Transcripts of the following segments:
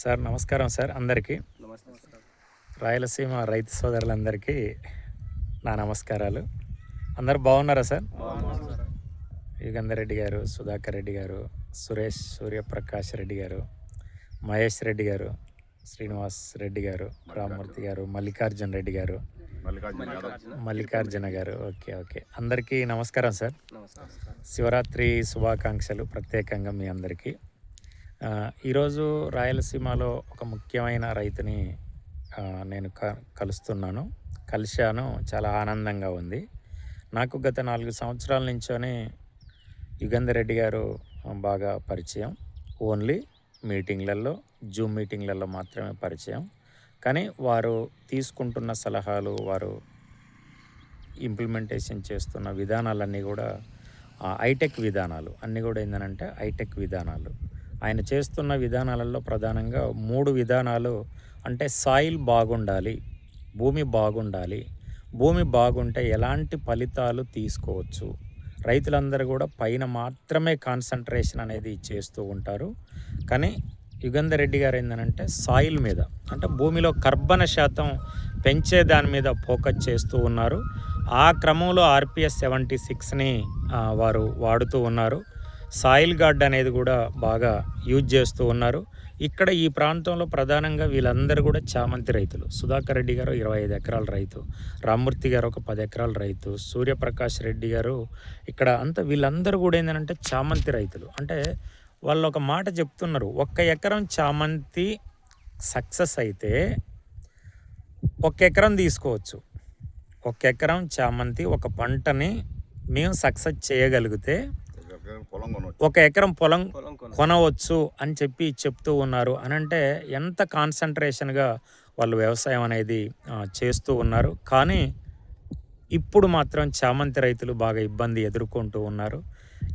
Sir నమస్కారం sir అందరికీ. రాయలసీమ రైతు సోదరులందరికీ నా నమస్కారాలు. అందరు బాగున్నారా సార్? యుగంధర్ రెడ్డి గారు సుధాకర్ రెడ్డి గారు సురేష్ సూర్యప్రకాష్ రెడ్డి గారు మహేష్ రెడ్డి గారు శ్రీనివాస్ రెడ్డి గారు రామ్మూర్తి గారు మల్లికార్జున్ రెడ్డి గారు మల్లికార్జున గారు. Okay okay. అందరికీ నమస్కారం సార్. శివరాత్రి శుభాకాంక్షలు ప్రత్యేకంగా మీ అందరికీ. ఈరోజు రాయలసీమలో ఒక ముఖ్యమైన రైతుని నేను క కలుస్తున్నాను. కలిశాను. చాలా ఆనందంగా ఉంది. నాకు గత నాలుగు సంవత్సరాల నుంచోనే యుగంధర్ రెడ్డి గారు బాగా పరిచయం. ఓన్లీ మీటింగ్లలో జూమ్ మీటింగ్లలో మాత్రమే పరిచయం. కానీ వారు తీసుకుంటున్న సలహాలు వారు ఇంప్లిమెంటేషన్ చేస్తున్న విధానాలన్నీ కూడా హైటెక్ విధానాలు. అన్నీ కూడా ఏంటంటే హైటెక్ విధానాలు. ఆయన చేస్తున్న విధానాలలో ప్రధానంగా మూడు విధానాలు అంటే సాయిల్ బాగుండాలి భూమి బాగుండాలి. భూమి బాగుంటే ఎలాంటి ఫలితాలు తీసుకోవచ్చు? రైతులందరూ కూడా పైన మాత్రమే కాన్సన్ట్రేషన్ అనేది చేస్తూ ఉంటారు. కానీ యుగంధర్ రెడ్డి గారు ఏంటంటే సాయిల్ మీద అంటే భూమిలో కర్బన శాతం పెంచే దాని మీద ఫోకస్ చేస్తూ ఉన్నారు. ఆ క్రమంలో ఆర్పిఎస్ సెవెంటీ సిక్స్ని వారు వాడుతూ ఉన్నారు. సాయిల్ గార్డ్ అనేది కూడా బాగా యూజ్ చేస్తూ ఉన్నారు. ఇక్కడ ఈ ప్రాంతంలో ప్రధానంగా వీళ్ళందరూ కూడా చామంతి రైతులు. సుధాకర్ రెడ్డి గారు ఇరవై ఐదు ఎకరాల రైతు రామ్మూర్తి గారు ఒక పది ఎకరాల రైతు సూర్యప్రకాష్ రెడ్డి గారు ఇక్కడ అంతా వీళ్ళందరూ కూడా ఏంటంటే చామంతి రైతులు. అంటే వాళ్ళు ఒక మాట చెప్తున్నారు ఒక్క ఎకరం చామంతి సక్సెస్ అయితే ఒక ఎకరం తీసుకోవచ్చు. ఒక ఎకరం చామంతి ఒక పంటని మేము సక్సెస్ చేయగలిగితే ఒక ఎకరం పొలం పొలం కొన కొనవచ్చు అని చెప్పి చెప్తూ ఉన్నారు. అని అంటే ఎంత కాన్సన్ట్రేషన్గా వాళ్ళు వ్యవసాయం అనేది చేస్తూ ఉన్నారు. కానీ ఇప్పుడు మాత్రం చామంతి రైతులు బాగా ఇబ్బంది ఎదుర్కొంటూ ఉన్నారు.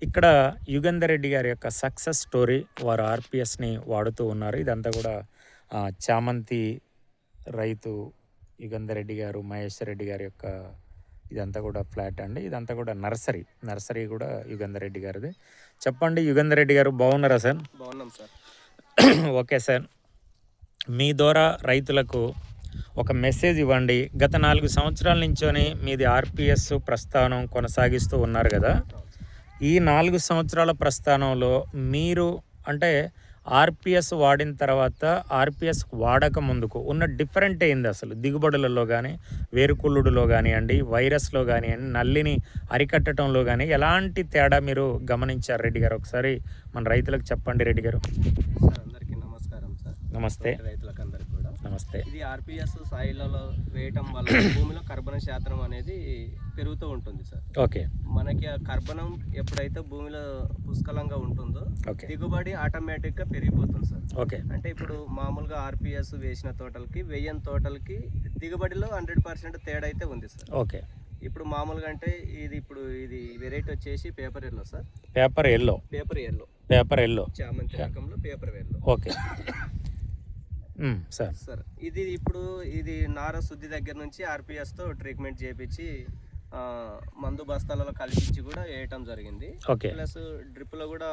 ఇక్కడ యుగంధర్ రెడ్డి గారి యొక్క సక్సెస్ స్టోరీ వారు ఆర్పిఎస్ని వాడుతూ ఉన్నారు. ఇదంతా కూడా చామంతి రైతు యుగంధర్ రెడ్డి గారు మహేష్ రెడ్డి గారి యొక్క ఇదంతా కూడా ఫ్లాట్ అండి. ఇదంతా కూడా నర్సరీ. నర్సరీ కూడా యుగంధర్ రెడ్డి గారిది. చెప్పండి యుగంధర్ రెడ్డి గారు బాగున్నారా సార్? బాగున్నాం సార్. Okay sir. మీ ద్వారా రైతులకు ఒక మెసేజ్ ఇవ్వండి. గత నాలుగు సంవత్సరాల నుంచోని మీది ఆర్పిఎస్ ప్రస్థానం కొనసాగిస్తూ ఉన్నారు కదా. ఈ నాలుగు సంవత్సరాల ప్రస్థానంలో మీరు అంటే ఆర్పిఎస్ వాడిన తర్వాత ఆర్పిఎస్ వాడక ముందుకు ఉన్న డిఫరెంట్ ఏంది అసలు? దిగుబడులలో కానీ వేరుకుళ్ళుడులో కానివ్వండి వైరస్లో కానివ్వండి నల్లిని అరికట్టడంలో కానీ ఎలాంటి తేడా మీరు గమనించారు రెడ్డి గారు? ఒకసారి మన రైతులకు చెప్పండి రెడ్డి గారు. సార్ అందరికీ నమస్కారం సార్. నమస్తే. రైతులకు అందరికి నమస్తే ఇది ఆర్పిఎస్ సాయిలలో వేయటం వల్ల భూమిలో కర్బన శాతం అనేది పెరుగుతూ ఉంటుంది సార్. ఓకే. మనకి ఆ కర్బనం ఎప్పుడైతే భూమిలో పుష్కలంగా ఉంటుందో దిగుబడి ఆటోమేటిక్గా పెరిగిపోతుంది సార్. ఓకే. అంటే ఇప్పుడు మామూలుగా ఆర్పిఎస్ వేసిన తోటలకి వెయ్యని తోటలకి దిగుబడిలో హండ్రెడ్ పర్సెంట్ తేడా అయితే ఉంది సార్. ఓకే. ఇప్పుడు మామూలుగా అంటే ఇది ఇప్పుడు ఇది వెరైటీ వచ్చేసి paper yellow sir. Paper yellow. Paper yellow. Paper yellow. చామంతి రకంలో paper yellow. Okay. Sir. Sir ఇది ఇప్పుడు ఇది నార శుద్ధి దగ్గర నుంచి ఆర్పిఎస్తో ట్రీట్మెంట్ చేపించి మందు బస్తాలలో కలిపించి కూడా వేయటం జరిగింది. ప్లస్ డ్రిప్లో కూడా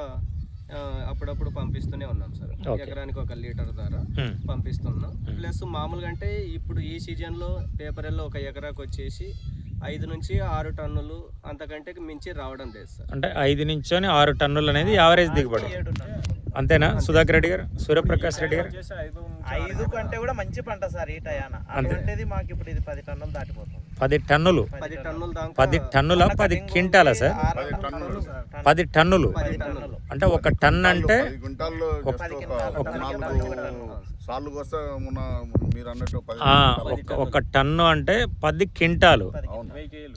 అప్పుడప్పుడు పంపిస్తూనే ఉన్నాం సార్. ఎకరానికి ఒక లీటర్ ద్వారా పంపిస్తున్నాం. ప్లస్ మామూలుగా అంటే ఇప్పుడు ఈ సీజన్లో పేపర్లో ఒక ఎకరాకు వచ్చేసి ఐదు నుంచి ఆరు టన్నులు అంతకంటే మించి రావడం లేదు సార్. అంటే ఐదు నుంచోని ఆరు టన్నులు అనేది యావరేజ్ దిగుబడి. అంతేనా? సుధాకర్ రెడ్డి గారు? సూర్యప్రకాష్ రెడ్డి గారు? ఐదు కంటే కూడా మంచి పంట సార్ ఈ టయాన. మాకు ఇప్పుడు ఇది పది టన్నులు దాటిపోతుంది. పది టన్నులు? పది టన్నుల. పది టన్నుల? పది క్వింటాలా సార్? ఆరు పది టన్నులు. సార్. పది టన్నులు? పది టన్నులు. అంటే ఒక టన్ అంటే ఒక సార్లు మీరు అన్నట్టు టన్ను అంటే పది క్వింటాలు. అవును?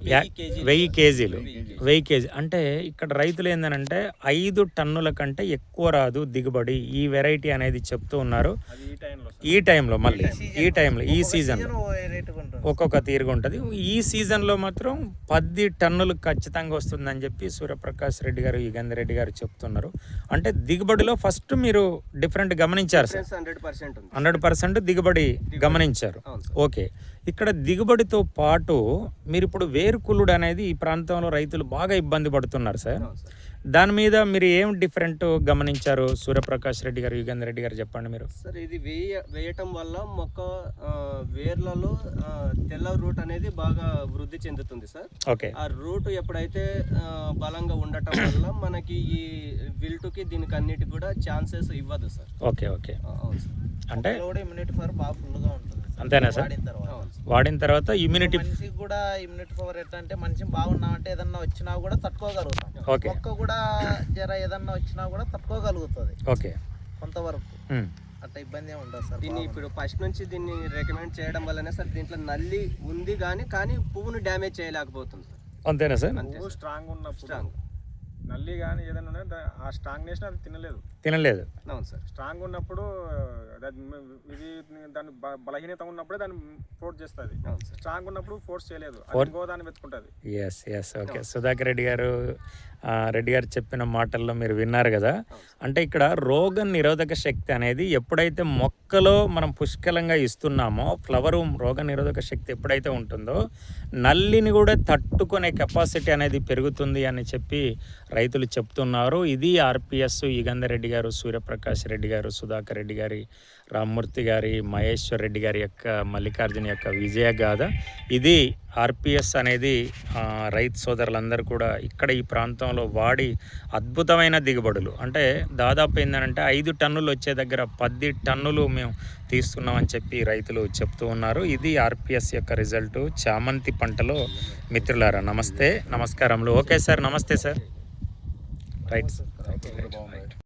యా- కేజీలు. వెయ్యి కేజీలు. వెయ్యి కేజీ. అంటే ఇక్కడ రైతులు ఏంటంటే ఐదు టన్నుల కంటే ఎక్కువ రాదు దిగుబడి. ఈ వెరైటీ అనేది చెప్తూ ఉన్నారు. ఈ టైంలో మళ్ళీ. ఈ టైంలో. ఈ సీజన్లో సీజన్ ఒక్కొక్క తీరుగా ఉంటుంది. ఈ సీజన్లో మాత్రం పది టన్నులు ఖచ్చితంగా వస్తుందని చెప్పి సూర్యప్రకాష్ రెడ్డి గారు యుగేందర్ రెడ్డి గారు చెప్తున్నారు. అంటే దిగుబడిలో ఫస్ట్ మీరు డిఫరెంట్ గమనించారు సార్. హండ్రెడ్ పర్సెంట్ దిగుబడి గమనించారు. ఓకే. ఇక్కడ దిగుబడితో పాటు మీరు ఇప్పుడు వేరుకుళ్ళుడు అనేది ఈ ప్రాంతంలో రైతులు బాగా ఇబ్బంది పడుతున్నారు సార్. దాని మీద మీరు ఏం డిఫరెంట్ గమనించారు? సూర్యప్రకాష్ రెడ్డి గారు యుగేందర్ రెడ్డి గారు చెప్పండి మీరు. సార్ ఇది వేయ వేయటం వల్ల మొక్క వేర్లలో తెల్ల రూట్ అనేది బాగా వృద్ధి చెందుతుంది సార్. ఓకే. ఆ రూట్ ఎప్పుడైతే బలంగా ఉండటం వల్ల మనకి ఈ విల్టుకి దీనికి అన్నిటికి కూడా ఛాన్సెస్ ఇవ్వదు సార్. Okay okay. అవును సార్. అంటే కూడా ఇమ్యూనిటీ పవర్ బాగా ఫుల్గా ఉంటుంది. అంతేనా సార్? వాడిన తర్వాత. ఇమ్యూనిటీ మనిషికి కూడా ఇమ్యూనిటీ పవర్ ఎట్లా అంటే మనిషి బాగున్నామంటే ఏదన్నా వచ్చినా కూడా తట్టుకోగలుగుతాం. ఓకే. మొక్క కూడా జర ఏదన్నా వచ్చినా కూడా తట్టుకోగలుగుతుంది. ఓకే. కొంతవరకు. అట్లా ఇబ్బంది ఏమి ఉండదు సార్ దీన్ని ఇప్పుడు ఫస్ట్ నుంచి దీన్ని రికమెండ్ చేయడం వల్లనే సార్ దీంట్లో నల్లి ఉంది కానీ కానీ పువ్వును డ్యామేజ్ చేయలేకపోతుంది సార్. అంతేనా సార్. స్ట్రాంగ్ ఉన్నప్పుడు స్ట్రాంగ్ నల్లి కానీ ఏదైనా ఉన్నా ఆ స్ట్రాంగ్నెస్ అది తినలేదు. తినలేదు. అవును సార్. స్ట్రాంగ్ ఉన్నప్పుడు ఇది దాని బ- బలహీనత ఉన్నప్పుడే దాన్ని ఫోర్స్ చేస్తుంది. స్ట్రాంగ్ ఉన్నప్పుడు ఫోర్స్ చేయలేదు. అది For- ఇంకో దాన్ని వెతుకుంటుంది yes yes okay Sudhakar Reddy గారు రెడ్డి గారు చెప్పిన మాటల్లో మీరు విన్నారు కదా. అంటే ఇక్కడ రోగ నిరోధక శక్తి అనేది ఎప్పుడైతే మొక్కలో మనం పుష్కలంగా ఇస్తున్నామో ఫ్లవర్ రోగ నిరోధక శక్తి ఎప్పుడైతే ఉంటుందో నల్లిని కూడా తట్టుకునే కెపాసిటీ అనేది పెరుగుతుంది అని చెప్పి రైతులు చెప్తున్నారు. ఇది ఆర్పిఎస్ యుగంధర్ రెడ్డి గారు సూర్యప్రకాష్ రెడ్డి గారు సుధాకర్ రెడ్డి గారి రామ్మూర్తి గారి మహేశ్వర్ రెడ్డి గారి యొక్క మల్లికార్జున యొక్క విజయ గాథ. ఇది ఆర్పిఎస్ అనేది రైతు సోదరులందరూ కూడా ఇక్కడ ఈ ప్రాంతంలో వాడి అద్భుతమైన దిగుబడులు. అంటే దాదాపు ఏంటంటే ఐదు టన్నులు వచ్చే దగ్గర పది టన్నులు మేము తీస్తున్నామని చెప్పి రైతులు చెప్తూ ఉన్నారు. ఇది ఆర్పిఎస్ యొక్క రిజల్ట్. చామంతి పంటలో మిత్రులారా నమస్తే. నమస్కారములు. ఓకే సార్ నమస్తే సార్. రైట్. బాగుంది